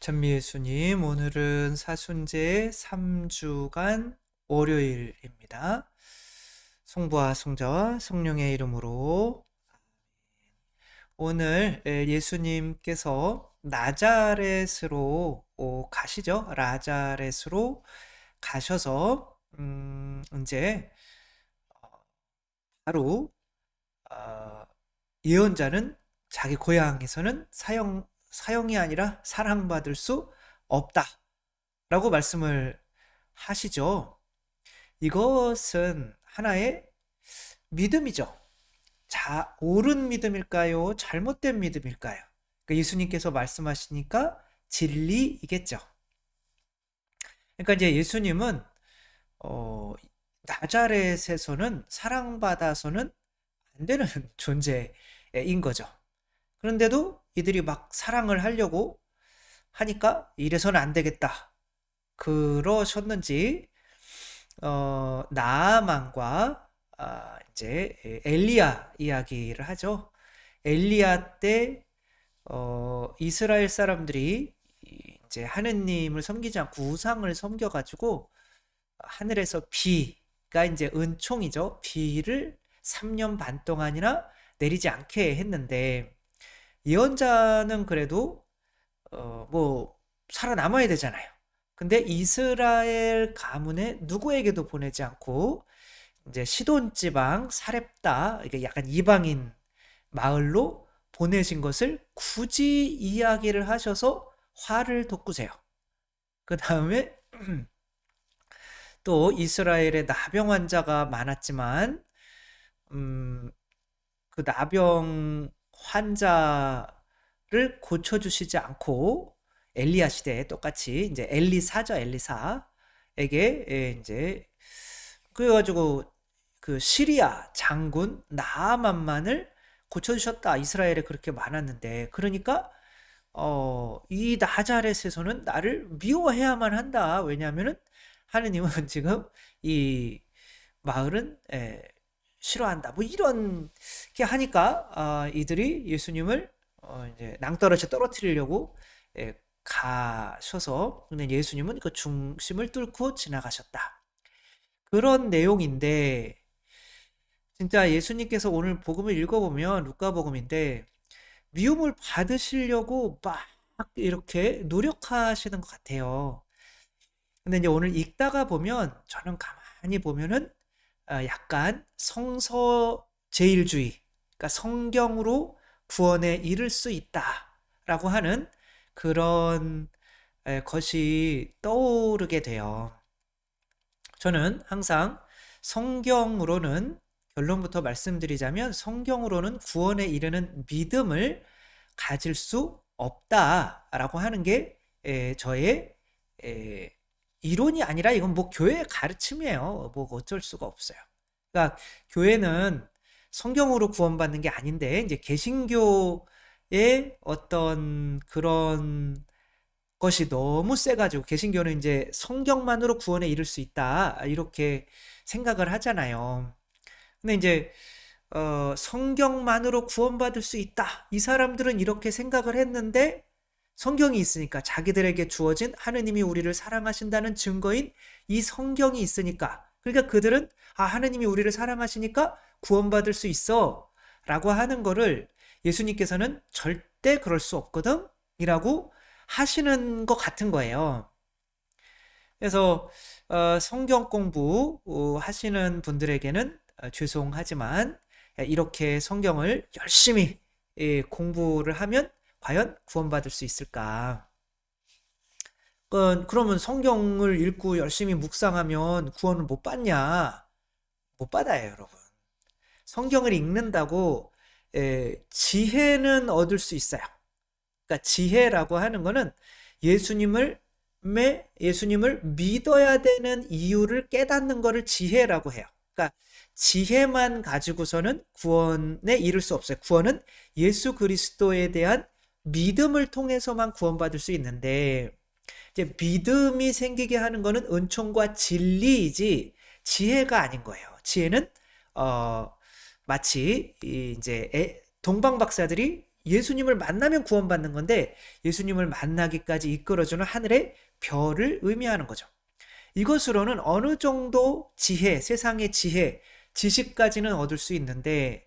전미예수님, 오늘은 사순제 3주간 월요일입니다. 성부와 성자와 성령의 이름으로 오늘 예수님께서 나자렛으로 가시죠. 나자렛으로 가셔서 음, 이제 바로 어, 예언자는 자기 고향에서는 사형 사형이 아니라 사랑받을 수 없다. 라고 말씀을 하시죠. 이것은 하나의 믿음이죠. 자, 옳은 믿음일까요? 잘못된 믿음일까요? 그러니까 예수님께서 말씀하시니까 진리이겠죠. 그러니까 이제 예수님은 어, 나자렛에서는 사랑받아서는 안 되는 존재인 거죠. 그런데도 이들이 막 사랑을 하려고 하니까 이래서는 안 되겠다. 그러셨는지 어, 나아만과 아, 이제 엘리야 이야기를 하죠. 엘리야 때 어, 이스라엘 사람들이 이제 하느님을 섬기지 않고 우상을 섬겨가지고 하늘에서 비가 이제 은총이죠. 비를 3년 반 동안이나 내리지 않게 했는데 예언자는 그래도 어, 뭐 살아남아야 되잖아요. 근데 이스라엘 가문에 누구에게도 보내지 않고 이제 시돈 지방 사렙다 이게 약간 이방인 마을로 보내신 것을 굳이 이야기를 하셔서 화를 돋구세요. 그 다음에 또 이스라엘에 나병 환자가 많았지만 음, 그 나병 환자를 고쳐주시지 않고 엘리야 시대에 똑같이 이제 엘리사죠 엘리사에게 예, 이제 그래가지고 그 시리아 장군 나아만만을 고쳐주셨다 이스라엘에 그렇게 많았는데 그러니까 어, 이 나자렛에서는 나를 미워해야만 한다 왜냐하면은 하느님은 지금 이 마을은 예, 싫어한다. 뭐 이런 게 하니까 아, 이들이 예수님을 어, 이제 낭떠러지 떨어뜨리려고 예, 가셔서 근데 예수님은 그 중심을 뚫고 지나가셨다. 그런 내용인데 진짜 예수님께서 오늘 복음을 읽어보면 루카복음인데 미움을 받으시려고 막 이렇게 노력하시는 것 같아요. 근데 이제 오늘 읽다가 보면 저는 가만히 보면은 어, 약간 성서 제일주의, 그러니까 성경으로 구원에 이를 수 있다라고 하는 그런 것이 떠오르게 돼요. 저는 항상 성경으로는 결론부터 말씀드리자면 성경으로는 구원에 이르는 믿음을 가질 수 없다라고 하는 게 저의 이론이 아니라 이건 뭐 교회의 가르침이에요. 뭐 어쩔 수가 없어요. 그러니까 교회는 성경으로 구원받는 게 아닌데 이제 개신교의 어떤 그런 것이 너무 세가지고 개신교는 이제 성경만으로 구원에 이를 수 있다 이렇게 생각을 하잖아요. 근데 이제 어, 성경만으로 구원받을 수 있다. 이 사람들은 이렇게 생각을 했는데 성경이 있으니까 자기들에게 주어진 하느님이 우리를 사랑하신다는 증거인 이 성경이 있으니까 그러니까 그들은 아 하느님이 우리를 사랑하시니까 구원받을 수 있어 라고 하는 거를 예수님께서는 절대 그럴 수 없거든 이라고 하시는 것 같은 거예요. 그래서 어, 성경 공부 어, 하시는 분들에게는 어, 죄송하지만 이렇게 성경을 열심히 예, 공부를 하면 과연 구원받을 수 있을까? 그러면 성경을 읽고 열심히 묵상하면 구원을 못 받냐? 못 받아요, 여러분. 성경을 읽는다고 에, 지혜는 얻을 수 있어요. 그러니까 지혜라고 하는 거는 예수님을 예수님을 믿어야 되는 이유를 깨닫는 것을 지혜라고 해요. 그러니까 지혜만 가지고서는 구원에 이를 수 없어요. 구원은 예수 그리스도에 대한 믿음을 통해서만 구원받을 수 있는데 이제 믿음이 생기게 하는 거는 은총과 진리이지 지혜가 아닌 거예요. 지혜는 어 마치 이제 동방 박사들이 예수님을 만나면 구원받는 건데 예수님을 만나기까지 이끌어주는 하늘의 별을 의미하는 거죠. 이것으로는 어느 정도 지혜, 세상의 지혜, 지식까지는 얻을 수 있는데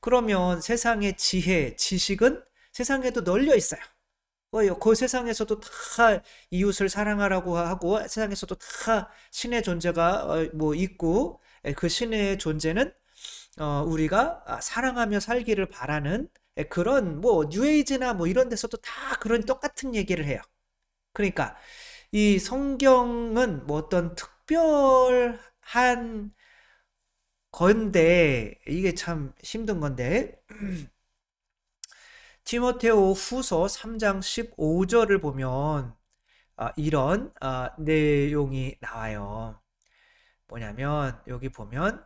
그러면 세상의 지혜, 지식은 세상에도 널려 있어요. 그 세상에서도 다 이웃을 사랑하라고 하고 세상에서도 다 신의 존재가 어, 뭐 있고 예, 그 신의 존재는 어, 우리가 아, 사랑하며 살기를 바라는 예, 그런 뭐 뉴에이지나 뭐 이런 데서도 다 그런 똑같은 얘기를 해요. 그러니까 이 성경은 뭐 어떤 특별한 건데 이게 참 힘든 건데 티모테오 후서 3장 15절을 보면 아, 이런 아, 내용이 나와요. 뭐냐면 여기 보면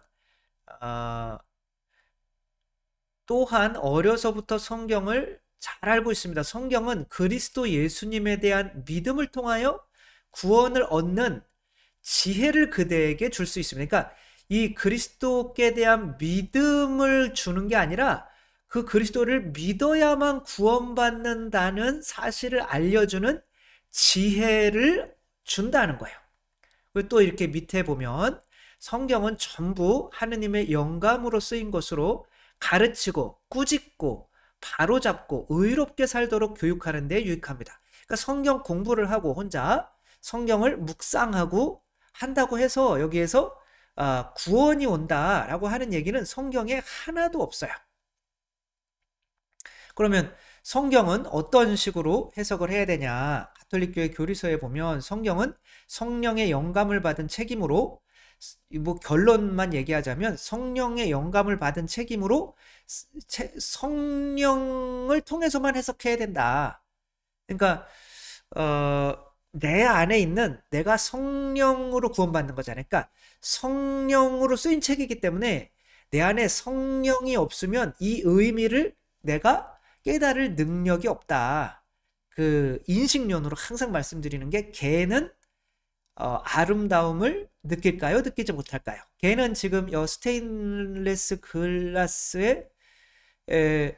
아, 또한 어려서부터 성경을 잘 알고 있습니다. 성경은 그리스도 예수님에 대한 믿음을 통하여 구원을 얻는 지혜를 그대에게 줄 수 있습니다. 그러니까 이 그리스도께 대한 믿음을 주는 게 아니라 그 그리스도를 믿어야만 구원받는다는 사실을 알려주는 지혜를 준다는 거예요. 또 이렇게 밑에 보면 성경은 전부 하느님의 영감으로 쓰인 것으로 가르치고 꾸짖고 바로잡고 의롭게 살도록 교육하는 데 유익합니다. 그러니까 성경 공부를 하고 혼자 성경을 묵상하고 한다고 해서 여기에서 아, 구원이 온다라고 하는 얘기는 성경에 하나도 없어요. 그러면 성경은 어떤 식으로 해석을 해야 되냐? 가톨릭교회 교리서에 보면 성경은 성령의 영감을 받은 책임으로 뭐 결론만 얘기하자면 성령의 영감을 받은 책임으로 성령을 통해서만 해석해야 된다. 그러니까 어, 내 안에 있는 내가 성령으로 구원받는 거잖아요. 그러니까 성령으로 쓰인 책이기 때문에 내 안에 성령이 없으면 이 의미를 내가 깨달을 능력이 없다. 그 인식론으로 항상 말씀드리는 게 개는 어, 아름다움을 느낄까요? 느끼지 못할까요? 개는 지금 이 스테인레스 글라스에 에,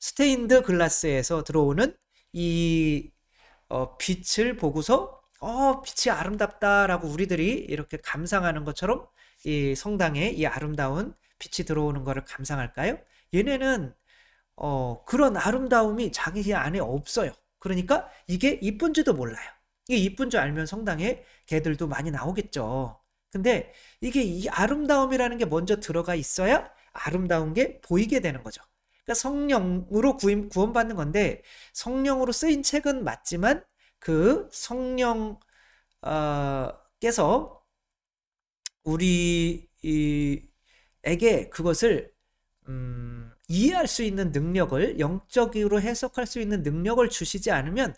스테인드 글라스에서 들어오는 이 어, 빛을 보고서 어, 빛이 아름답다라고 우리들이 이렇게 감상하는 것처럼 이 성당에 이 아름다운 빛이 들어오는 것을 감상할까요? 얘네는 어, 그런 아름다움이 자기 안에 없어요. 그러니까 이게 이쁜지도 몰라요. 이게 이쁜 줄 알면 성당에 개들도 많이 나오겠죠. 근데 이게 이 아름다움이라는 게 먼저 들어가 있어야 아름다운 게 보이게 되는 거죠. 그러니까 성령으로 구임, 구원받는 건데 성령으로 쓰인 책은 맞지만 그 성령께서 어, 우리에게 그것을 음, 이해할 수 있는 능력을 영적으로 해석할 수 있는 능력을 주시지 않으면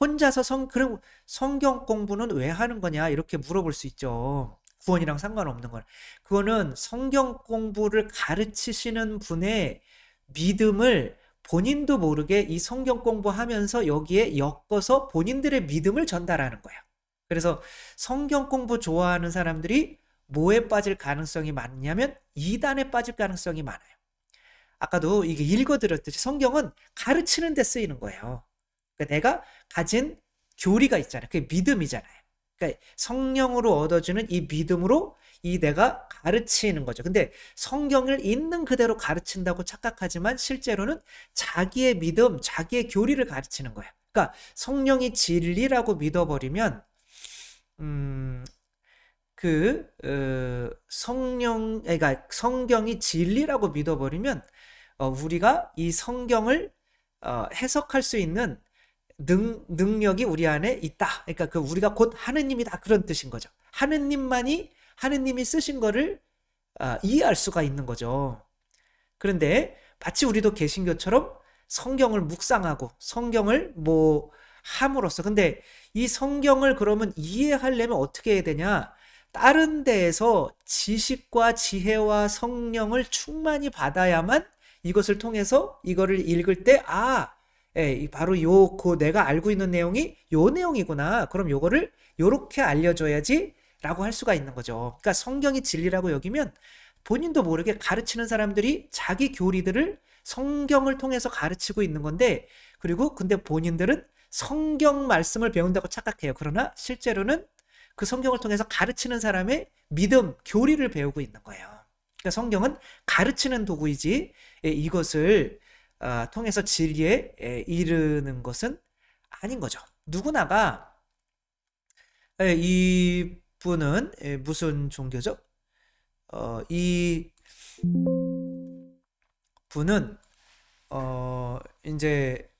혼자서 성 그럼 성경 공부는 왜 하는 거냐 이렇게 물어볼 수 있죠. 구원이랑 상관없는 건 그거는 성경 공부를 가르치시는 분의 믿음을 본인도 모르게 이 성경 공부하면서 여기에 엮어서 본인들의 믿음을 전달하는 거예요. 그래서 성경 공부 좋아하는 사람들이 뭐에 빠질 가능성이 많냐면 이단에 빠질 가능성이 많아요. 아까도 이게 읽어드렸듯이 성경은 가르치는 데 쓰이는 거예요. 그러니까 내가 가진 교리가 있잖아요. 그게 믿음이잖아요. 그러니까 성령으로 얻어주는 이 믿음으로 이 내가 가르치는 거죠. 근데 성경을 있는 그대로 가르친다고 착각하지만 실제로는 자기의 믿음, 자기의 교리를 가르치는 거예요. 그러니까 성령이 진리라고 믿어버리면 음, 그 어, 성령, 그러니까 성경이 진리라고 믿어버리면 어, 우리가 이 성경을 어, 해석할 수 있는 능, 능력이 우리 안에 있다. 그러니까 그 우리가 곧 하느님이다 그런 뜻인 거죠. 하느님만이 하느님이 쓰신 거를 아, 이해할 수가 있는 거죠. 그런데 마치 우리도 개신교처럼 성경을 묵상하고 성경을 뭐 함으로써 근데 이 성경을 그러면 이해하려면 어떻게 해야 되냐? 다른 데에서 지식과 지혜와 성령을 충만히 받아야만 이것을 통해서 이거를 읽을 때 아, 예, 바로 요, 그 내가 알고 있는 내용이 요 내용이구나. 그럼 요거를 요렇게 알려줘야지 라고 할 수가 있는 거죠. 그러니까 성경이 진리라고 여기면 본인도 모르게 가르치는 사람들이 자기 교리들을 성경을 통해서 가르치고 있는 건데 그리고 근데 본인들은 성경 말씀을 배운다고 착각해요. 그러나 실제로는 그 성경을 통해서 가르치는 사람의 믿음, 교리를 배우고 있는 거예요. 그러니까 성경은 가르치는 도구이지 예, 이것을 아, 통해서 진리에 예, 이르는 것은 아닌 거죠. 누구나가 예, 이 분은 무슨 종교죠? 어, 이 분은 어 이제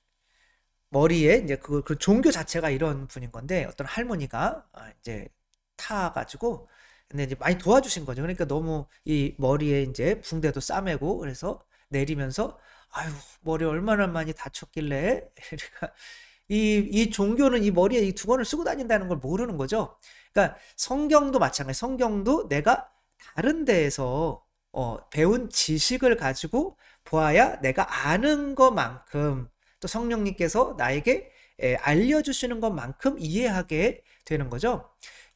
머리에 이제 그, 그 종교 자체가 이런 분인 건데 어떤 할머니가 아, 이제 타 가지고 근데 이제 많이 도와주신 거죠. 그러니까 너무 이 머리에 이제 붕대도 싸매고 그래서 내리면서 아유 머리 얼마나 많이 다쳤길래 이, 이 종교는 이 머리에 이 두건을 쓰고 다닌다는 걸 모르는 거죠. 그러니까 성경도 마찬가지. 성경도 내가 다른 데에서 어, 배운 지식을 가지고 보아야 내가 아는 것만큼 또 성령님께서 나에게 에, 알려주시는 것만큼 이해하게 되는 거죠.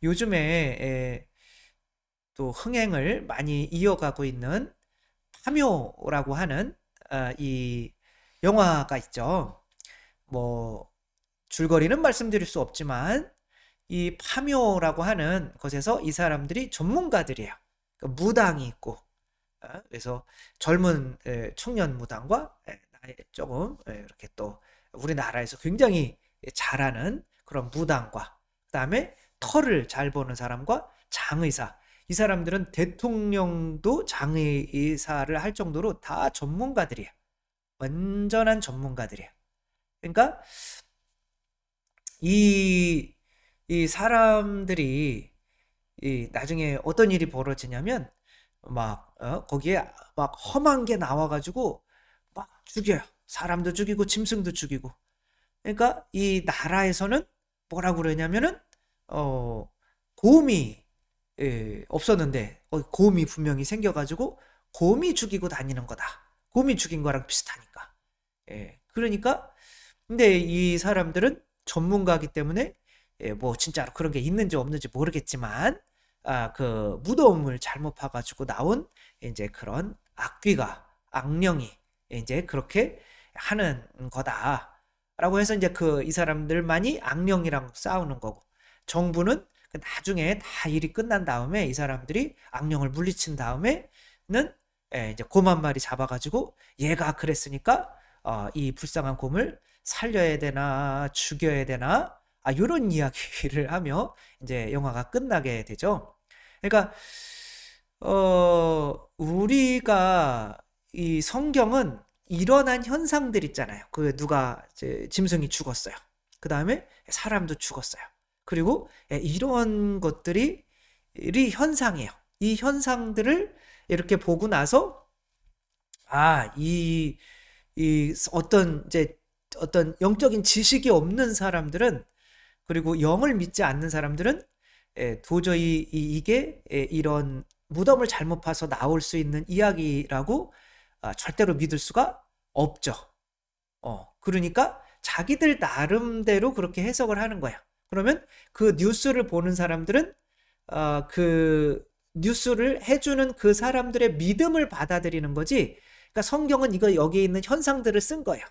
요즘에 에, 또 흥행을 많이 이어가고 있는 파묘라고 하는 아, 이 영화가 있죠. 뭐 줄거리는 말씀드릴 수 없지만 이 파묘라고 하는 것에서 이 사람들이 전문가들이에요. 그러니까 무당이 있고 어, 그래서 젊은 청년 무당과 조금 이렇게 또 우리나라에서 굉장히 잘하는 그런 무당과 그다음에 털을 잘 보는 사람과 장의사 이 사람들은 대통령도 장의사를 할 정도로 다 전문가들이에요. 완전한 전문가들이에요. 그러니까 이, 이 사람들이 이 나중에 어떤 일이 벌어지냐면 막 어? 거기에 막 험한 게 나와가지고 막 죽여요. 사람도 죽이고 짐승도 죽이고. 그러니까 이 나라에서는 뭐라고 그러냐면은 어 곰이 예, 없었는데 어, 곰이 분명히 생겨가지고 곰이 죽이고 다니는 거다. 곰이 죽인 거랑 비슷하니까. 예, 그러니까 근데 이 사람들은 전문가기 때문에 예, 뭐 진짜로 그런 게 있는지 없는지 모르겠지만 아, 그 무덤을 잘못 파가지고 나온 이제 그런 악귀가 악령이 이제 그렇게 하는 거다라고 해서 이제 그 이 사람들만이 악령이랑 싸우는 거고 정부는 그 나중에 다 일이 끝난 다음에 이 사람들이 악령을 물리친 다음에는 예, 이제 곰 한 마리 잡아가지고 얘가 그랬으니까 어, 이 불쌍한 곰을 살려야 되나 죽여야 되나 아 요런 이야기를 하며 이제 영화가 끝나게 되죠. 그러니까 어 우리가 이 성경은 일어난 현상들 있잖아요. 그 누가 이제 짐승이 죽었어요. 그 다음에 사람도 죽었어요. 그리고 예, 이런 것들이 이 현상이에요. 이 현상들을 이렇게 보고 나서 아, 이, 이 어떤 이제 어떤 영적인 지식이 없는 사람들은 그리고 영을 믿지 않는 사람들은 예, 도저히 이게 예, 이런 무덤을 잘못 파서 나올 수 있는 이야기라고 아, 절대로 믿을 수가 없죠. 어, 그러니까 자기들 나름대로 그렇게 해석을 하는 거야. 그러면 그 뉴스를 보는 사람들은 어, 그 뉴스를 해주는 그 사람들의 믿음을 받아들이는 거지. 그러니까 성경은 이거 여기에 있는 현상들을 쓴 거야.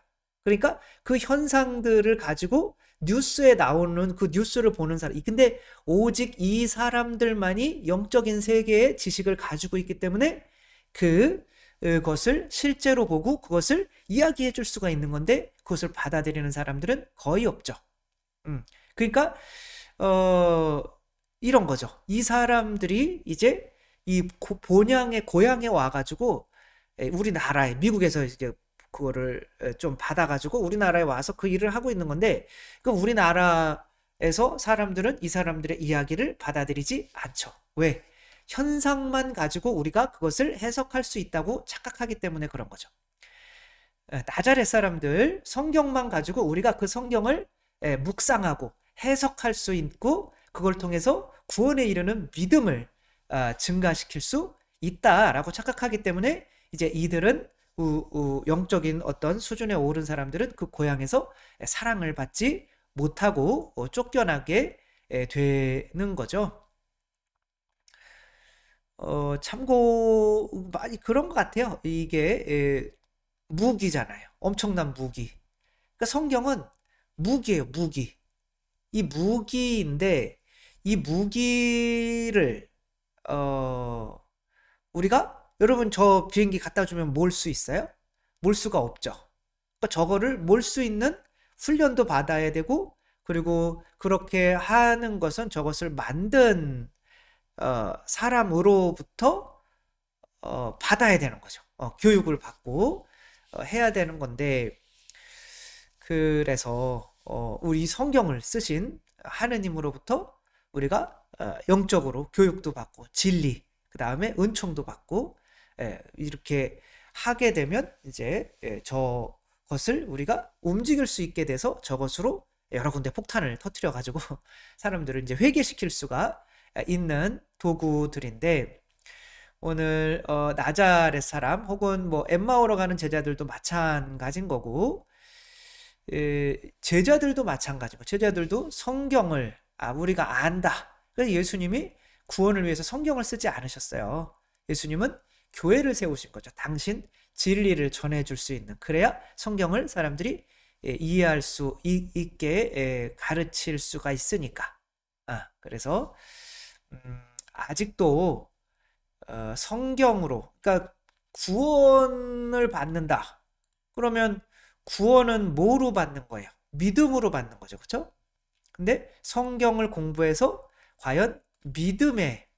그러니까 그 현상들을 가지고 뉴스에 나오는 그 뉴스를 보는 사람. 근데 오직 이 사람들만이 영적인 세계의 지식을 가지고 있기 때문에 그 것을 실제로 보고 그것을 이야기해 줄 수가 있는 건데 그것을 받아들이는 사람들은 거의 없죠. 음. 그러니까 어 이런 거죠. 이 사람들이 이제 이 본향의 고향에 와가지고 우리나라에 미국에서 이제 그거를 좀 받아가지고 우리나라에 와서 그 일을 하고 있는 건데 그 우리나라에서 사람들은 이 사람들의 이야기를 받아들이지 않죠. 왜? 현상만 가지고 우리가 그것을 해석할 수 있다고 착각하기 때문에 그런 거죠. 나자렛 사람들 성경만 가지고 우리가 그 성경을 묵상하고 해석할 수 있고 그걸 통해서 구원에 이르는 믿음을 아, 증가시킬 수 있다라고 착각하기 때문에 이제 이들은 우, 우, 영적인 어떤 수준에 오른 사람들은 그 고향에서 사랑을 받지 못하고 어, 쫓겨나게 되는 거죠. 어, 참고 많이 그런 것 같아요. 이게 무기잖아요. 엄청난 무기. 그러니까 성경은 무기예요, 무기. 이 무기인데 이 무기를 어 우리가 여러분 저 비행기 갖다 주면 몰 수 있어요? 몰 수가 없죠. 그러니까 저거를 몰 수 있는 훈련도 받아야 되고 그리고 그렇게 하는 것은 저것을 만든 어, 사람으로부터 어, 받아야 되는 거죠. 어, 교육을 받고 어, 해야 되는 건데 그래서 어, 우리 성경을 쓰신 하느님으로부터 우리가 어, 영적으로 교육도 받고 진리 그 다음에 은총도 받고 예, 이렇게 하게 되면 이제 예, 저것을 우리가 움직일 수 있게 돼서 저것으로 여러 군데 폭탄을 터트려 가지고 사람들을 이제 회개시킬 수가 있는 도구들인데 오늘 어, 나자렛 사람 혹은 뭐 엠마오로 가는 제자들도 마찬가지인 거고 에, 제자들도 마찬가지고 제자들도 성경을 아 우리가 안다. 그래서 예수님이 구원을 위해서 성경을 쓰지 않으셨어요. 예수님은 교회를 세우신 거죠. 당신 진리를 전해줄 수 있는 그래야 성경을 사람들이 예, 이해할 수 있게 예, 가르칠 수가 있으니까. 아, 그래서 음, 아직도 어, 성경으로 그러니까 구원을 받는다. 그러면 구원은 뭐로 받는 거예요? 믿음으로 받는 거죠. 그렇죠? 근데 성경을 공부해서 과연 믿음에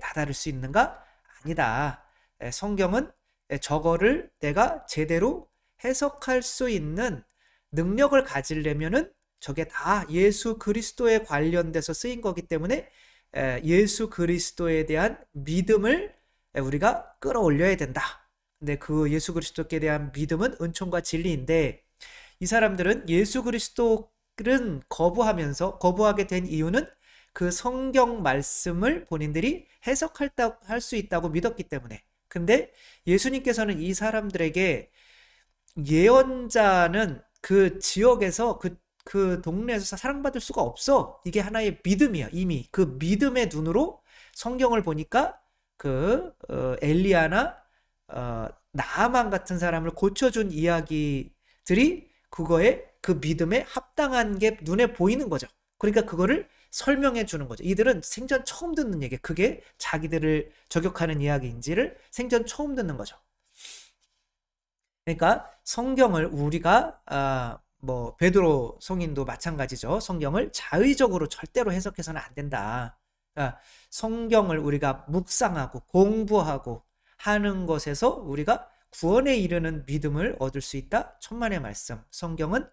다다를 수 있는가? 아니다. 성경은 저거를 내가 제대로 해석할 수 있는 능력을 가지려면은 저게 다 예수 그리스도에 관련돼서 쓰인 거기 때문에 예수 그리스도에 대한 믿음을 우리가 끌어올려야 된다. 근데 그 예수 그리스도께 대한 믿음은 은총과 진리인데 이 사람들은 예수 그리스도를 거부하면서 거부하게 된 이유는 그 성경 말씀을 본인들이 해석할 수 있다고 믿었기 때문에. 근데 예수님께서는 이 사람들에게 예언자는 그 지역에서 그, 그 동네에서 사랑받을 수가 없어. 이게 하나의 믿음이야, 이미. 그 믿음의 눈으로 성경을 보니까 그, 어, 엘리야나, 어, 나아만 같은 사람을 고쳐준 이야기들이 그거에 그 믿음에 합당한 게 눈에 보이는 거죠. 그러니까 그거를 설명해 주는 거죠. 이들은 생전 처음 듣는 얘기, 그게 자기들을 저격하는 이야기인지를 생전 처음 듣는 거죠. 그러니까 성경을 우리가 아, 뭐 베드로 성인도 마찬가지죠. 성경을 자의적으로 절대로 해석해서는 안 된다. 그러니까 성경을 우리가 묵상하고 공부하고 하는 것에서 우리가 구원에 이르는 믿음을 얻을 수 있다. 천만의 말씀. 성경은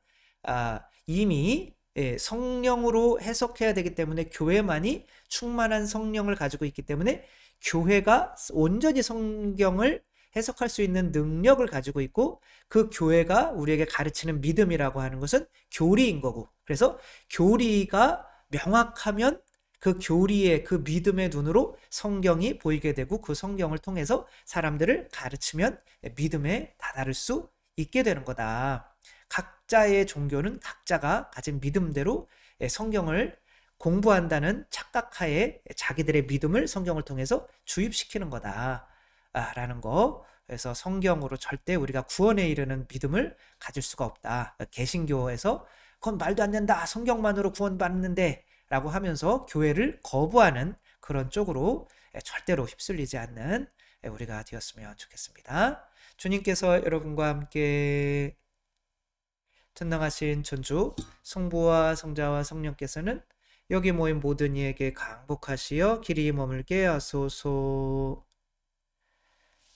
아, 이미 예, 성령으로 해석해야 되기 때문에 교회만이 충만한 성령을 가지고 있기 때문에 교회가 온전히 성경을 해석할 수 있는 능력을 가지고 있고 그 교회가 우리에게 가르치는 믿음이라고 하는 것은 교리인 거고 그래서 교리가 명확하면 그 교리의 그 믿음의 눈으로 성경이 보이게 되고 그 성경을 통해서 사람들을 가르치면 믿음에 다다를 수 있게 되는 거다. 각자의 종교는 각자가 가진 믿음대로 성경을 공부한다는 착각하에 자기들의 믿음을 성경을 통해서 주입시키는 거다. 라는 거. 그래서 성경으로 절대 우리가 구원에 이르는 믿음을 가질 수가 없다. 개신교에서 그건 말도 안 된다. 성경만으로 구원받는데 라고 하면서 교회를 거부하는 그런 쪽으로 절대로 휩쓸리지 않는 우리가 되었으면 좋겠습니다. 주님께서 여러분과 함께 전능하신 전주 성부와 성자와 성령께서는 여기 모인 모든 이에게 강복하시어 길이 머물게 하소서.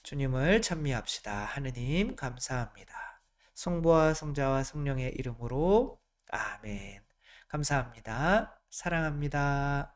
주님을 찬미합시다. 하느님 감사합니다. 성부와 성자와 성령의 이름으로 아멘. 감사합니다. 사랑합니다.